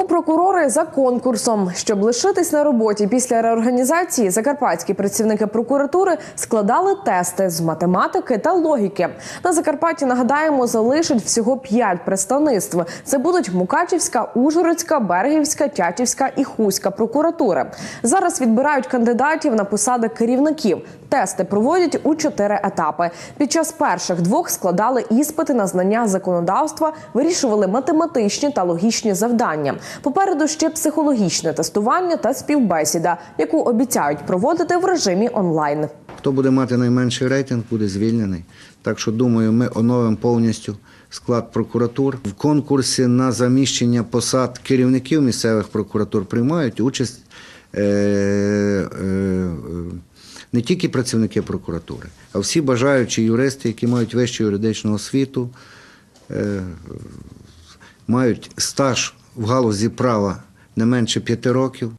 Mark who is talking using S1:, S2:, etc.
S1: У прокурори за конкурсом, щоб лишитись на роботі після реорганізації, закарпатські працівники прокуратури складали тести з математики та логіки. На Закарпатті нагадаємо, залишить всього п'ять представництв. Це будуть Мукачівська, Ужгородська, Бергівська, Тячівська і Хуська прокуратури. Зараз відбирають кандидатів на посади керівників. Тести проводять у чотири етапи. Під час перших двох складали іспити на знання законодавства, вирішували математичні та логічні завдання. Попереду ще психологічне тестування та співбесіда, яку обіцяють проводити в режимі онлайн.
S2: Хто буде мати найменший рейтинг, буде звільнений. Так що, думаю, ми оновимо повністю склад прокуратур. В конкурсі на заміщення посад керівників місцевих прокуратур приймають участь е, е, не тільки працівники прокуратури, а всі бажаючі юристи, які мають вищу юридичну освіту, е, мають стаж в галузі права не менше п'яти років.